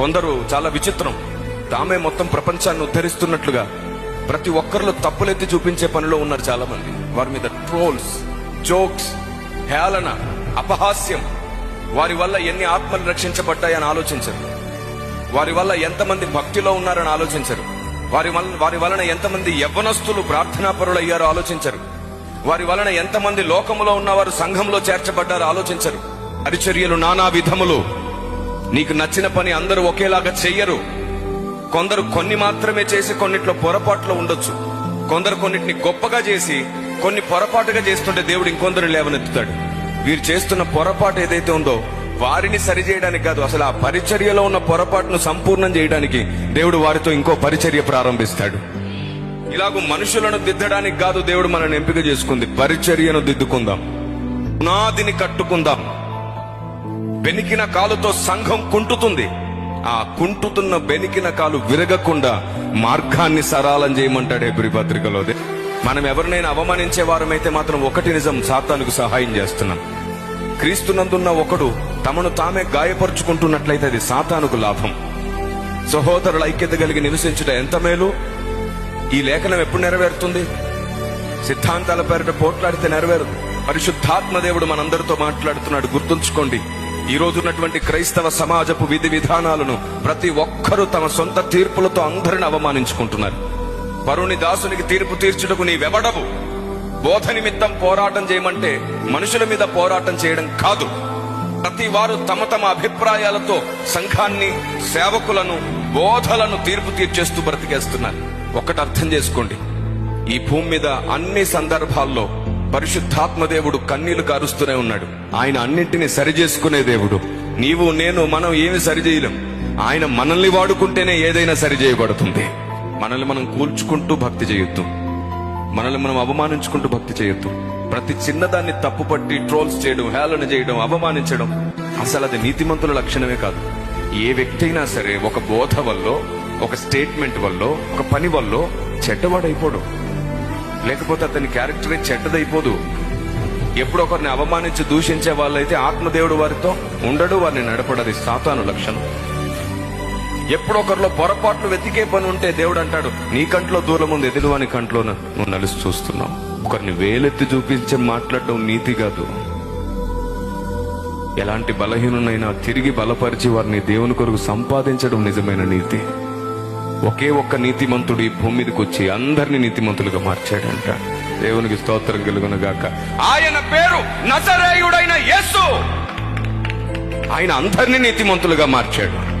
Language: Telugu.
కొందరు చాలా విచిత్రం. తామే మొత్తం ప్రపంచాన్ని ఉద్ధరిస్తున్నట్లుగా ప్రతి ఒక్కరిలో తప్పులెత్తి చూపించే పనిలో ఉన్నారు చాలా మంది వారి మీద ట్రోల్స్ జోక్స్ హేళన అపహాస్యం. వారి వల్ల ఎన్ని ఆత్మలు రక్షించబడ్డాయని ఆలోచించరు. వారి వల్ల ఎంతమంది భక్తిలో ఉన్నారని ఆలోచించరు. వారి వల్ల వారి వలన ఎంతమంది యవ్వనస్తులు ప్రార్థనాపరులు అయ్యారో ఆలోచించరు. వారి వలన ఎంతమంది లోకములో ఉన్నవారు సంఘంలో చేర్చబడ్డారో ఆలోచించరు. పరిచర్యలు నానా విధములు. నీకు నచ్చిన పని అందరూ ఒకేలాగా చెయ్యరు. కొందరు కొన్ని మాత్రమే చేసి కొన్నిట్లో పొరపాట్లు ఉండొచ్చు. కొందరు కొన్నిటిని గొప్పగా చేసి కొన్ని పొరపాటుగా చేస్తుంటే దేవుడు ఇంకొందరు లేవనెత్తుతాడు. వీరు చేస్తున్న పొరపాటు ఏదైతే ఉందో వారిని సరిచేయడానికి కాదు అసలు ఆ పరిచర్యలో ఉన్న పొరపాటును సంపూర్ణం చేయడానికి దేవుడు వారితో ఇంకో పరిచర్య ప్రారంభిస్తాడు. ఇలాగూ మనుషులను దిద్దడానికి కాదు దేవుడు మనల్ని ఎంపిక చేసుకుంది. పరిచర్యను దిద్దుకుందాం. పునాదిని కట్టుకుందాం. బెనికిన కాలుతో సంఘం కుంటుతుంది. ఆ కుంటుతున్న బెనికిన కాలు విరగకుండా మార్గాన్ని సరాలం చేయమంటాడు ఎబ్రి పత్రికలో మనం ఎవరినైనా అవమానించే వారమైతే మాత్రం ఒకటి నిజం సాతానుకు సహాయం చేస్తున్నాం. క్రీస్తునందున్న ఒకడు తమను తామే గాయపరుచుకుంటున్నట్లయితే అది సాతానుకు లాభం. సహోదరుల ఐక్యత కలిగి నివసించుట ఎంత మేలు? ఈ లేఖనం ఎప్పుడు నెరవేరుతుంది? సిద్ధాంతాల పేరిట పోట్లాడితే నెరవేరదు. పరిశుద్ధాత్మ దేవుడు మనందరితో మాట్లాడుతున్నాడు. గుర్తుంచుకోండి. ఈ రోజున్నటువంటి క్రైస్తవ సమాజపు విధి విధానాలను ప్రతి ఒక్కరూ తమ సొంత తీర్పులతో అందరిని అవమానించుకుంటున్నారు. పరుని దాసునికి తీర్పు తీర్చుటకు నీవెవడవు? బోధ నిమిత్తం పోరాటం చేయమంటే మనుషుల మీద పోరాటం చేయడం కాదు. ప్రతి వారు తమ తమ అభిప్రాయాలతో సంఘాన్ని సేవకులను బోధలను తీర్పు తీర్చేస్తూ బ్రతికేస్తున్నారు. ఒకటి అర్థం చేసుకోండి. ఈ భూమి మీద అన్ని సందర్భాల్లో పరిశుద్ధాత్మ దేవుడు కన్నీళ్ళు కారుస్తూనే ఉన్నాడు. ఆయన అన్నింటినీ సరిచేసుకునే దేవుడు. నీవు నేను మనం ఏమి సరిచేయలేం. ఆయన మనల్ని వాడుకుంటేనే ఏదైనా సరిచేయబడుతుంది. మనల్ని మనం కూల్చుకుంటూ భక్తి చేయొద్దు. మనల్ని మనం అవమానించుకుంటూ భక్తి చేయొద్దు. ప్రతి చిన్నదాన్ని తప్పుపట్టి ట్రోల్స్ చేయడం హేళన చేయడం అవమానించడం అసలు అది నీతిమంతుల లక్షణమే కాదు. ఏ వ్యక్తి అయినా సరే ఒక బోధ వల్ల ఒక స్టేట్మెంట్ వల్ల ఒక పని వల్ల చెడ్డవాడైపోవడం లేకపోతే అతని క్యారెక్టరే చెడ్డదైపోదు. ఎప్పుడు ఒకరిని అవమానించి దూషించే వాళ్ళైతే ఆత్మదేవుడు వారితో ఉండడు వారిని నడపడది సాతాను లక్షణం. ఎప్పుడొకరిలో పొరపాట్లు వెతికే పని ఉంటే దేవుడు అంటాడు నీ కంట్లో దూరం ఉంది ఎదురువాని కంట్లో నువ్వు నలిసి చూస్తున్నావు. ఒకరిని వేలెత్తి చూపించి మాట్లాడడం నీతి కాదు. ఎలాంటి బలహీనునైనా తిరిగి బలపరిచి వారిని దేవుని కొరకు సంపాదించడం నిజమైన నీతి. ఒకే ఒక్క నీతిమంతుడు ఈ భూమి మీదకి వచ్చి అందరినీ నీతిమంతులుగా మార్చాడంట. దేవునికి స్తోత్రం కలుగును గాక ఆయన పేరు నజరేయుడైన యేసు. ఆయన అందరినీ నీతిమంతులుగా మార్చాడు.